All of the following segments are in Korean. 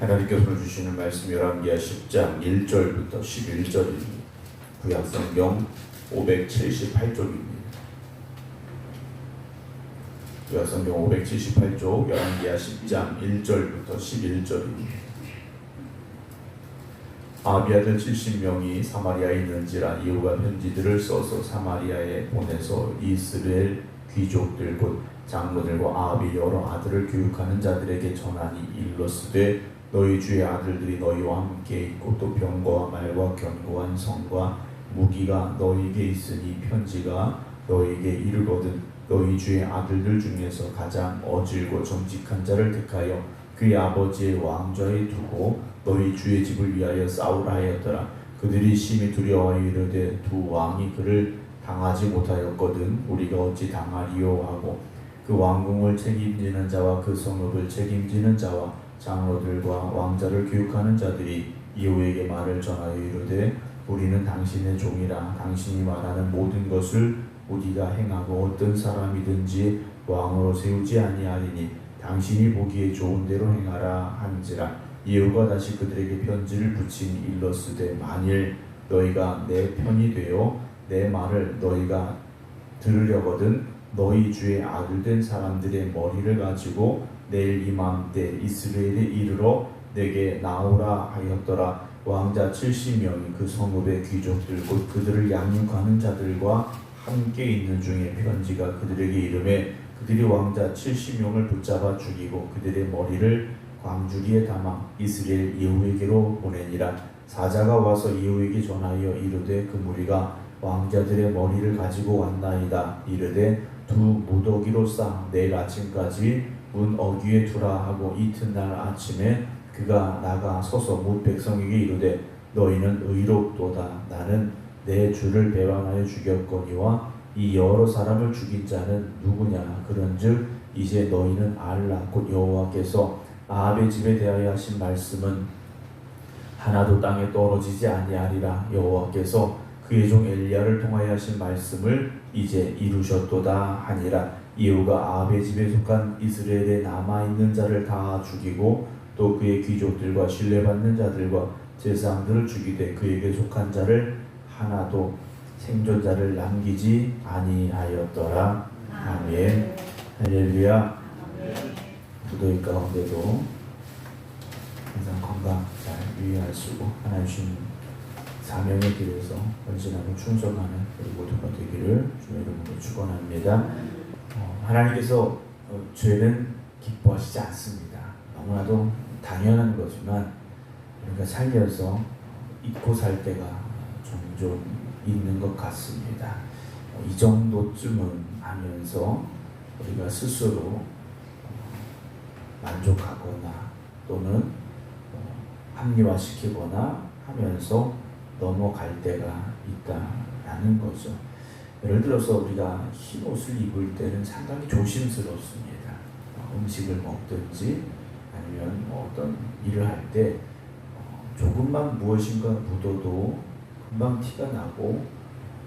하나님께서 주시는 말씀 열왕기하 10장 1절부터 11절입니다. 구약성경 578쪽입니다. 구약성경 578쪽 열왕기하 10장 1절부터 11절입니다. 아비아들 70명이 사마리아에 있는지라 이후가 편지들을 써서 사마리아에 보내서 이스라엘 귀족들 곧 장로들과 아합이 여러 아들을 교육하는 자들에게 전하니 일러스되 너희 주의 아들들이 너희와 함께 있고 또 병거와 말과 견고한 성과 무기가 너희에게 있으니 편지가 너희에게 이르거든 너희 주의 아들들 중에서 가장 어질고 정직한 자를 택하여 그의 아버지의 왕좌에 두고 너희 주의 집을 위하여 싸우라 하였더라. 그들이 심히 두려워하여 이르되 두 왕이 그를 당하지 못하였거든 우리가 어찌 당하리요? 하고 그 왕궁을 책임지는 자와 그 성읍을 책임지는 자와 장로들과 왕자를 교육하는 자들이 이후에게 말을 전하여 이르되 우리는 당신의 종이라 당신이 말하는 모든 것을 우리가 행하고 어떤 사람이든지 왕으로 세우지 아니하리니 당신이 보기에 좋은 대로 행하라 한지라. 이유가 다시 그들에게 편지를 붙인 일러스되 만일 너희가 내 편이 되어 내 말을 너희가 들으려거든 너희 주의 아들 된 사람들의 머리를 가지고 내일 이맘때 이스라엘에 이르러 내게 나오라 하였더라. 왕자 70명이 그 성읍의 귀족들 곧 그들을 양육하는 자들과 함께 있는 중에 편지가 그들에게 이름에 그들이 왕자 70명을 붙잡아 죽이고 그들의 머리를 광주리에 담아 이스라엘 이후에게로 보내니라. 사자가 와서 이후에게 전하여 이르되 그 무리가 왕자들의 머리를 가지고 왔나이다. 이르되 두 무더기로 싸 내일 아침까지 문 어귀에 두라 하고 이튿날 아침에 그가 나가 서서 못 백성에게 이르되 너희는 의롭도다. 나는 내 주를 배반하여 죽였거니와 이 여러 사람을 죽인 자는 누구냐? 그런즉 이제 너희는 알라. 곧 여호와께서 아합의 집에 대하여 하신 말씀은 하나도 땅에 떨어지지 아니하리라. 여호와께서 그의 종 엘리야를 통하여 하신 말씀을 이제 이루셨도다 하니라 이후가 아합의 집에 속한 이스라엘에 남아 있는 자를 다 죽이고 또 그의 귀족들과 신뢰받는 자들과 제사장들을 죽이되 그에게 속한 자를 하나도 생존자를 남기지 아니하였더라. 아멘. 할렐루야. 무더위 가운데도 항상 건강 잘 유의하시고 하나님 주신 사명의 길에서 헌신하고 충성하는 우리 모두가 되기를 주의 이름으로 축원합니다. 어, 하나님께서 어, 죄는 기뻐하시지 않습니다. 너무나도 당연한 거지만 우리가 살면서 잊고 살 때가 종종 있는 것 같습니다. 어, 이 정도쯤은 하면서 우리가 스스로 어, 만족하거나 또는 어, 합리화시키거나 하면서 넘어갈 때가 있다라는 거죠. 예를 들어서 우리가 흰 옷을 입을 때는 상당히 조심스럽습니다. 어, 음식을 먹든지 아니면 뭐 어떤 일을 할 때 조금만 무엇인가 묻어도 금방 티가 나고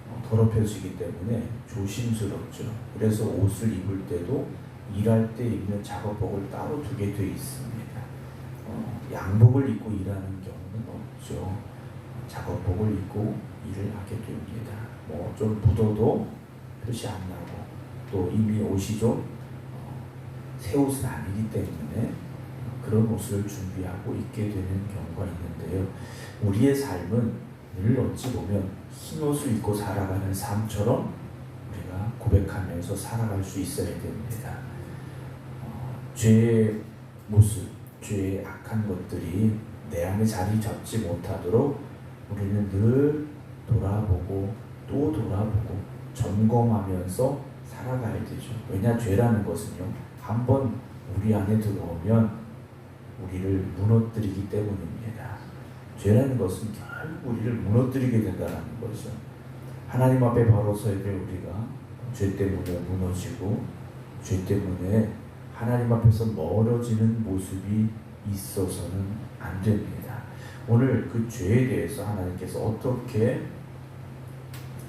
어, 더럽혀지기 때문에 조심스럽죠. 그래서 옷을 입을 때도 일할 때 입는 작업복을 따로 두게 돼 있습니다. 어, 양복을 입고 일하는 경우는 없죠. 작업복을 입고 일을 하게 됩니다. 뭐 좀 묻어도 표시 안 나고 또 이미 옷이 좀 어, 새 옷은 아니기 때문에 그런 옷을 준비하고 입게 되는 경우가 있는데요. 우리의 삶은 늘 어찌 보면 흰 옷을 입고 살아가는 삶처럼 우리가 고백하면서 살아갈 수 있어야 됩니다. 어, 죄의 모습, 죄의 악한 것들이 내 안에 자리 잡지 못하도록 우리는 늘 돌아보고 또 돌아보고 점검하면서 살아가야 되죠. 왜냐 죄라는 것은요 한 번 우리 안에 들어오면 우리를 무너뜨리기 때문입니다. 죄라는 것은 결국 우리를 무너뜨리게 된다는 거죠. 하나님 앞에 바로 서야 될 우리가 죄 때문에 무너지고 죄 때문에 하나님 앞에서 멀어지는 모습이 있어서는 안 됩니다. 오늘 그 죄에 대해서 하나님께서 어떻게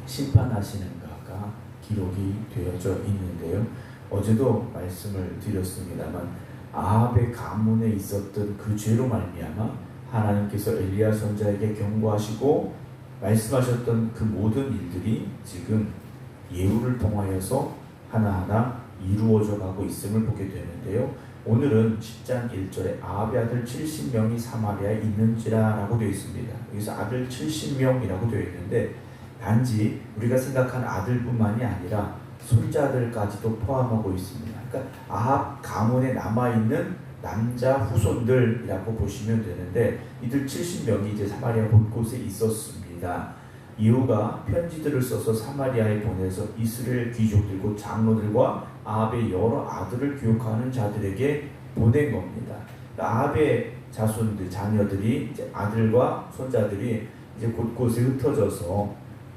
심판하시는가가 기록이 되어져 있는데요. 어제도 말씀을 드렸습니다만 아합의 가문에 있었던 그 죄로 말미암아 하나님께서 엘리야 선자에게 경고하시고 말씀하셨던 그 모든 일들이 지금 예후를 통하여서 하나하나 이루어져 가고 있음을 보게 되는데요. 오늘은 10장 1절에 아합의 아들 70명이 사마리아에 있는지라 라고 되어 있습니다. 여기서 아들 70명이라고 되어 있는데 단지 우리가 생각한 아들뿐만이 아니라 손자들까지도 포함하고 있습니다. 그러니까 아합 가문에 남아 있는 남자 후손들이라고 보시면 되는데 이들 70명이 이제 사마리아 곳곳에 있었습니다. 이후가 편지들을 써서 사마리아에 보내서 이스라엘 귀족들 곧 장로들과 아합의 여러 아들을 교육하는 자들에게 보낸 겁니다. 그러니까 아합의 자손들 자녀들이 이제 아들과 손자들이 이제 곳곳에 흩어져서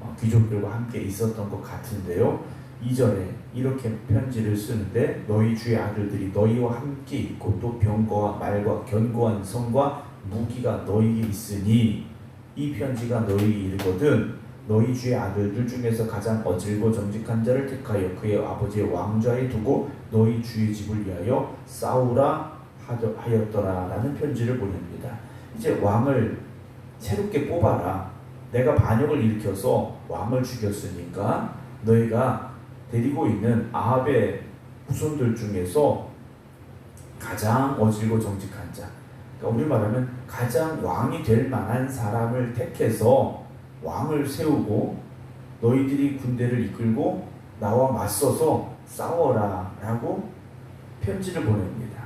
어, 귀족들과 함께 있었던 것 같은데요. 2절에 이렇게 편지를 쓰는데 너희 주의 아들들이 너희와 함께 있고 또 병거와 말과 견고한 성과 무기가 너희에게 있으니 이 편지가 너희에게 이르거든 너희 주의 아들들 중에서 가장 어질고 정직한 자를 택하여 그의 아버지의 왕좌에 두고 너희 주의 집을 위하여 싸우라 하였더라라는 편지를 보냅니다. 이제 왕을 새롭게 뽑아라. 내가 반역을 일으켜서 왕을 죽였으니까 너희가 데리고 있는 아합의 후손들 중에서 가장 어질고 정직한 자. 그러니까 우리 말하면 가장 왕이 될 만한 사람을 택해서 왕을 세우고 너희들이 군대를 이끌고 나와 맞서서 싸워라 라고 편지를 보냅니다.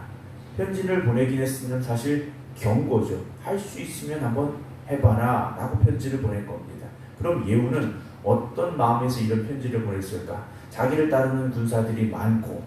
편지를 보내긴 했으면 사실 경고죠. 할 수 있으면 한번 해봐라 라고 편지를 보낸 겁니다. 그럼 예후는 어떤 마음에서 이런 편지를 보냈을까? 자기를 따르는 군사들이 많고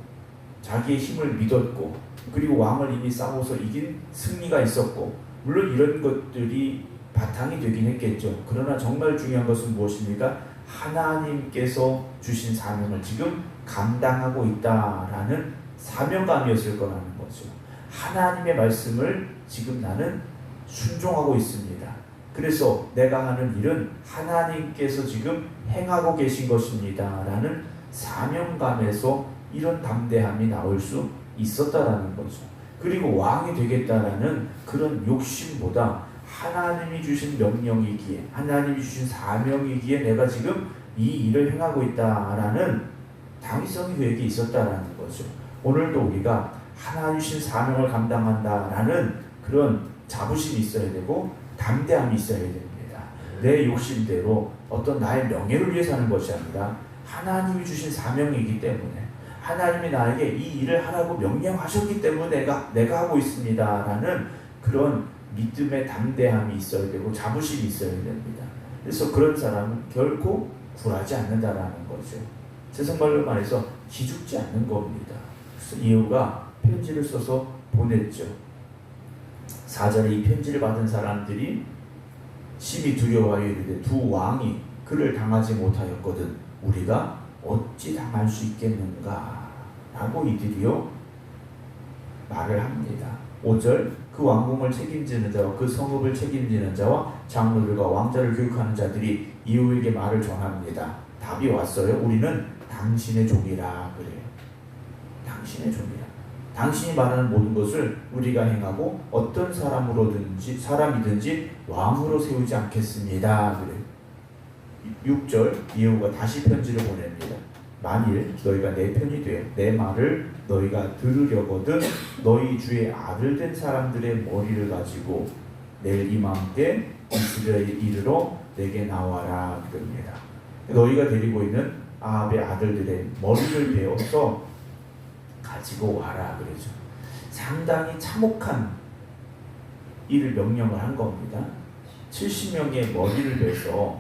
자기의 힘을 믿었고 그리고 왕을 이미 싸워서 이긴 승리가 있었고 물론 이런 것들이 바탕이 되긴 했겠죠. 그러나 정말 중요한 것은 무엇입니까? 하나님께서 주신 사명을 지금 감당하고 있다라는 사명감이었을 거라는 거죠. 하나님의 말씀을 지금 나는 순종하고 있습니다. 그래서 내가 하는 일은 하나님께서 지금 행하고 계신 것입니다 라는 사명감에서 이런 담대함이 나올 수 있었다라는 거죠. 그리고 왕이 되겠다라는 그런 욕심보다 하나님이 주신 명령이기에 하나님이 주신 사명이기에 내가 지금 이 일을 행하고 있다라는 당위성이 그에게 있었다라는 거죠. 오늘도 우리가 하나님 주신 사명을 감당한다라는 그런 자부심이 있어야 되고 담대함이 있어야 됩니다. 내 욕심대로 어떤 나의 명예를 위해 사는 것이 아니라 하나님이 주신 사명이기 때문에 하나님이 나에게 이 일을 하라고 명령하셨기 때문에 내가 내가 하고 있습니다라는 그런 믿음의 담대함이 있어야 되고 자부심이 있어야 됩니다. 그래서 그런 사람은 결코 굴하지 않는다라는 거죠. 세상 말로 말해서 기죽지 않는 겁니다. 그래서 이유가 편지를 써서 보냈죠. 사절에 이 편지를 받은 사람들이 심히 두려워하여 이르되 두 왕이 그를 당하지 못하였거든 우리가 어찌 당할 수 있겠는가 라고 이들이요 말을 합니다. 5절 그 왕궁을 책임지는 자와 그 성읍을 책임지는 자와 장로들과 왕자를 교육하는 자들이 이후에게 말을 전합니다. 답이 왔어요. 우리는 당신의 종이라 그래요. 당신의 종이라. 당신이 말하는 모든 것을 우리가 행하고 어떤 사람으로든지 사람이든지 왕으로 세우지 않겠습니다. 그래요. 6절 이후가 다시 편지를 보냅니다. 만일 너희가 내 편이 되어 내 말을 너희가 들으려거든 너희 주의 아들 된 사람들의 머리를 가지고 내일 이맘때 이스라엘 이르러 내게 나와라 그럽니다. 너희가 데리고 있는 아합의 아들들의 머리를 베어서 가지고 와라 그러죠. 상당히 참혹한 일을 명령을 한 겁니다. 70명의 머리를 베서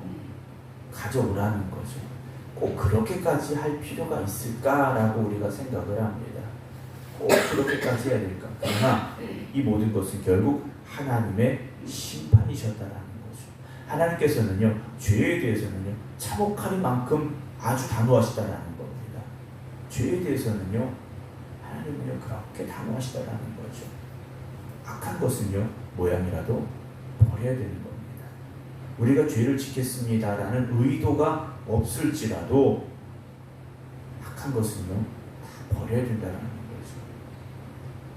가져오라는 거죠. 꼭 그렇게까지 할 필요가 있을까라고 우리가 생각을 합니다. 꼭 그렇게까지 해야 될까? 그러나 이 모든 것은 결국 하나님의 심판이셨다라는 거죠. 하나님께서는요 죄에 대해서는요 참혹할 만큼 아주 단호하시다라는 겁니다. 죄에 대해서는요 하나님은요 그렇게 단호하시다라는 거죠. 악한 것은요 모양이라도 버려야 되는 겁니다. 우리가 죄를 지켰습니다라는 의도가 없을지라도 악한 것은요 다 버려야 된다는 거죠.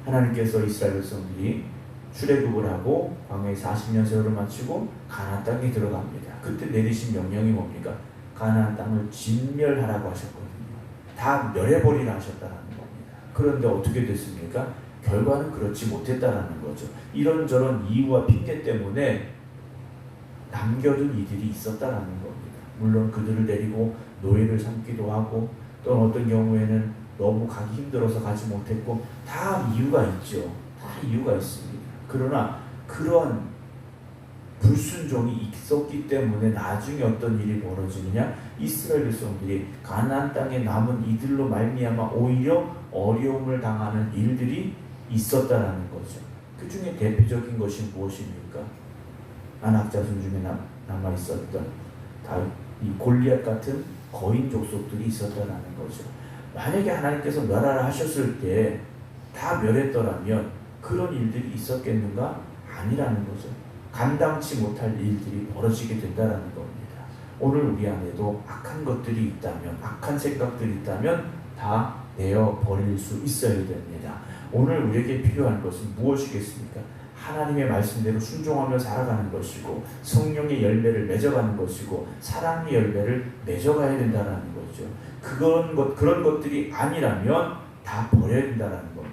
하나님께서 이스라엘 백성들이 출애굽을 하고 광야에 40년 세월을 마치고 가나안 땅에 들어갑니다. 그때 내리신 명령이 뭡니까? 가나안 땅을 진멸하라고 하셨거든요. 다 멸해버리라 하셨다는 겁니다. 그런데 어떻게 됐습니까? 결과는 그렇지 못했다라는 거죠. 이런저런 이유와 핑계 때문에 남겨둔 이들이 있었다라는 겁니다. 물론 그들을 데리고 노예를 삼기도 하고 또는 어떤 경우에는 너무 가기 힘들어서 가지 못했고 다 이유가 있죠. 다 이유가 있습니다. 그러나 그러한 불순종이 있었기 때문에 나중에 어떤 일이 벌어지느냐 이스라엘 백성들이 가나안 땅에 남은 이들로 말미암아 오히려 어려움을 당하는 일들이 있었다라는 거죠. 그 중에 대표적인 것이 무엇입니까? 안악자손 중에 남, 남아 있었던 다 이 골리앗 같은 거인 족속들이 있었다라는 거죠. 만약에 하나님께서 멸하라 하셨을 때 다 멸했더라면 그런 일들이 있었겠는가? 아니라는 거죠. 감당치 못할 일들이 벌어지게 된다라는 겁니다. 오늘 우리 안에도 악한 것들이 있다면, 악한 생각들이 있다면 다 내어 버릴 수 있어야 됩니다. 오늘 우리에게 필요한 것은 무엇이겠습니까? 하나님의 말씀대로 순종하며 살아가는 것이고 성령의 열매를 맺어가는 것이고 사랑의 열매를 맺어가야 된다는 거죠. 그런 것 그런 것들이 아니라면 다 버려야 된다는 겁니다.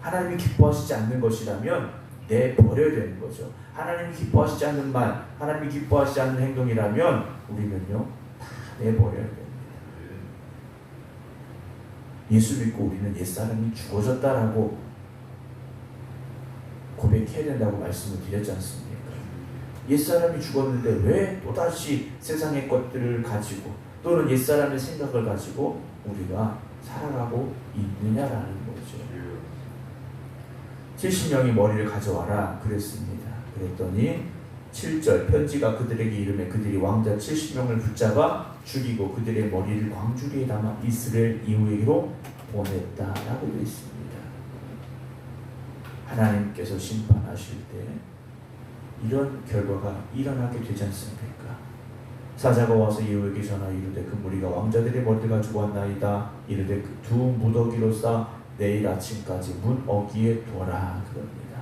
하나님이 기뻐하시지 않는 것이라면 내 버려야 되는 거죠. 하나님이 기뻐하시지 않는 말, 하나님이 기뻐하시지 않는 행동이라면 우리는요 다 내버려야 됩니다. 예수 믿고 우리는 옛 사람이 죽어졌다라고 고백해야 된다고 말씀을 드렸지 않습니까? 옛사람이 죽었는데 왜 또다시 세상의 것들을 가지고 또는 옛사람의 생각을 가지고 우리가 살아가고 있느냐라는 거죠. 70명이 머리를 가져와라 그랬습니다. 그랬더니 7절 편지가 그들에게 이름에 그들이 왕자 70명을 붙잡아 죽이고 그들의 머리를 광주리에 담아 이스라엘 이후에게로 보냈다라고 되어 있습니다. 하나님께서 심판하실 때 이런 결과가 일어나게 되지 않습니까? 사자가 와서 예후에게 전하 이르되 그 무리가 왕자들의 머리를 가지고 왔나이다 이르되 그 두 무더기로 싸 내일 아침까지 문 어귀에 둬라 그럽니다.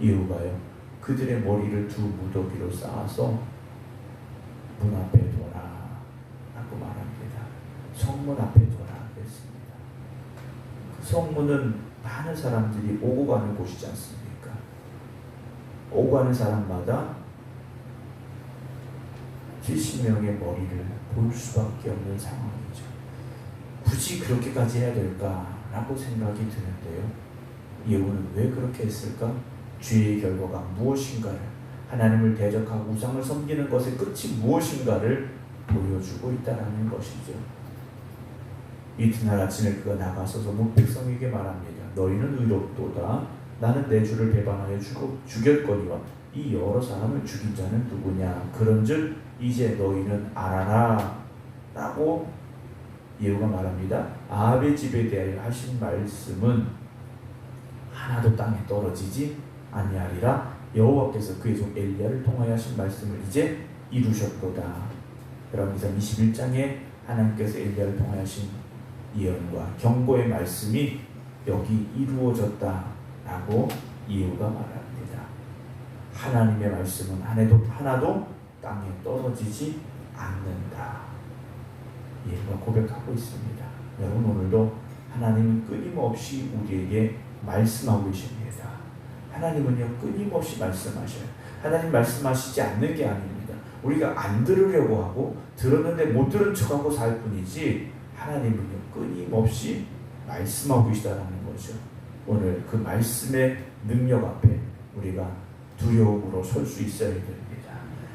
예후가요 그들의 머리를 두 무더기로 쌓아서 문 앞에 둬라 라고 말합니다. 성문 앞에 둬라 그랬습니다. 그 성문은 많은 사람들이 오고 가는 곳이지 않습니까? 오고 가는 사람마다 70명의 머리를 볼 수밖에 없는 상황이죠. 굳이 그렇게까지 해야 될까라고 생각이 드는데요. 예후는 왜 그렇게 했을까? 죄의 결과가 무엇인가를 하나님을 대적하고 우상을 섬기는 것의 끝이 무엇인가를 보여주고 있다는 것이죠. 이튿날 아침에 그가 나가서서 문 백성에게 말합니다. 너희는 의롭도다. 나는 내 주를 배반하여 죽, 죽였거니와 이 여러 사람을 죽인 자는 누구냐? 그런즉 이제 너희는 알아라. 라고 예후가 말합니다. 아합의 집에 대하여 하신 말씀은 하나도 땅에 떨어지지 아니하리라. 여호와께서 그의 종 엘리야를 통하여 하신 말씀을 이제 이루셨도다. 여러분께서 21장에 하나님께서 엘리야를 통하여 하신 예언과 경고의 말씀이 여기 이루어졌다라고 예후가 말합니다. 하나님의 말씀은 하나도 하나도 땅에 떨어지지 않는다. 예수가 고백하고 있습니다. 여러분 오늘도 하나님은 끊임없이 우리에게 말씀하고 계십니다. 하나님은요 끊임없이 말씀하셔요. 하나님 말씀하시지 않는 게 아닙니다. 우리가 안 들으려고 하고 들었는데 못 들은 척하고 살 뿐이지 하나님은요 끊임없이 말씀하고 계시다는 거죠. 오늘 그 말씀의 능력 앞에 우리가 두려움으로 설 수 있어야 됩니다.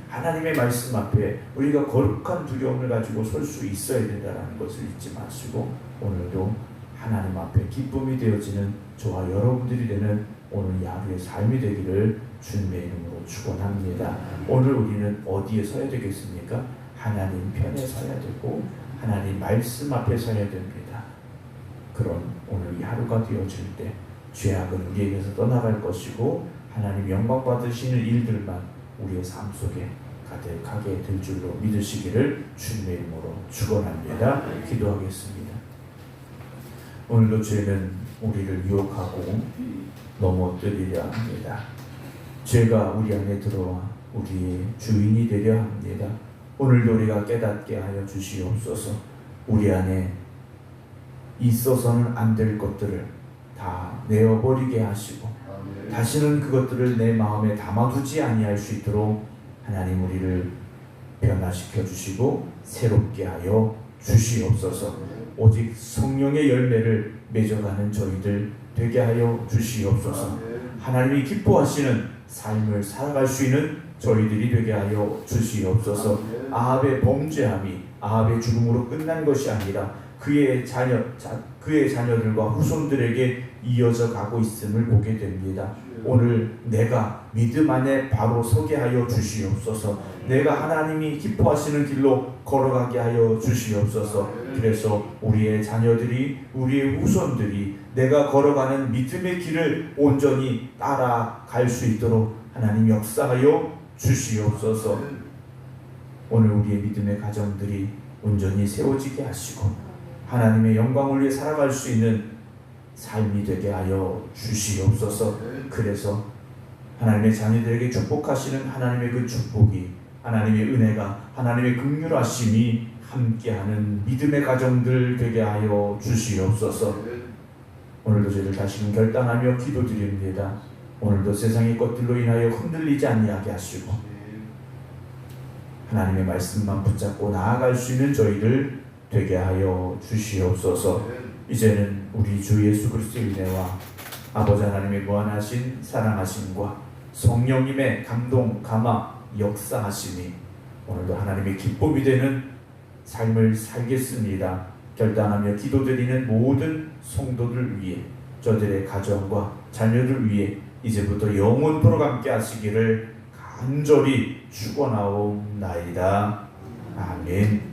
하나님의 말씀 앞에 우리가 거룩한 두려움을 가지고 설 수 있어야 된다는 것을 잊지 마시고 오늘도 하나님 앞에 기쁨이 되어지는 저와 여러분들이 되는 오늘 야루의 삶이 되기를 주님의 이름으로 축원합니다. 오늘 우리는 어디에 서야 되겠습니까? 하나님 편에 서야 되고 하나님 말씀 앞에 서야 됩니다. 그런 오늘 이 하루가 되어질 때 죄악은 우리에게서 떠나갈 것이고 하나님 영광 받으시는 일들만 우리의 삶 속에 가득하게 될 줄로 믿으시기를 주님의 이름으로 축원합니다. 기도하겠습니다. 오늘도 저희는 우리를 유혹하고 넘어뜨리려 합니다. 죄가 우리 안에 들어와 우리의 주인이 되려 합니다. 오늘도 우리가 깨닫게 하여 주시옵소서. 우리 안에 있어서는 안 될 것들을 다 내어버리게 하시고 다시는 그것들을 내 마음에 담아두지 아니할 수 있도록 하나님 우리를 변화시켜 주시고 새롭게 하여 주시옵소서. 오직 성령의 열매를 맺어가는 저희들 되게 하여 주시옵소서. 하나님이 기뻐하시는 삶을 살아갈 수 있는 저희들이 되게 하여 주시옵소서. 아합의 범죄함이 아합의 죽음으로 끝난 것이 아니라 그의 자녀 자, 그의 자녀들과 후손들에게 이어져 가고 있음을 보게 됩니다. 오늘 내가 믿음 안에 바로 서게 하여 주시옵소서. 내가 하나님이 기뻐하시는 길로 걸어가게 하여 주시옵소서. 그래서 우리의 자녀들이 우리의 후손들이 내가 걸어가는 믿음의 길을 온전히 따라갈 수 있도록 하나님 역사하여 주시옵소서. 오늘 우리의 믿음의 가정들이 온전히 세워지게 하시고 하나님의 영광을 위해 살아갈 수 있는 삶이 되게 하여 주시옵소서. 그래서 하나님의 자녀들에게 축복하시는 하나님의 그 축복이 하나님의 은혜가 하나님의 긍휼하심이 함께하는 믿음의 가정들 되게 하여 주시옵소서. 오늘도 저희를 다시금 결단하며 기도드립니다. 오늘도 세상의 것들로 인하여 흔들리지 아니하게 하시고 하나님의 말씀만 붙잡고 나아갈 수 있는 저희들 되게 하여 주시옵소서. 이제는 우리 주 예수 그리스도의 은혜와 아버지 하나님의 무한하신 사랑하심과 성령님의 감동, 감화, 역사하심이 오늘도 하나님의 기쁨이 되는 삶을 살겠습니다. 결단하며 기도드리는 모든 성도들 위해 저들의 가정과 자녀들 위해 이제부터 영원토록 함께 하시기를 간절히 축원하옵나이다. 아멘.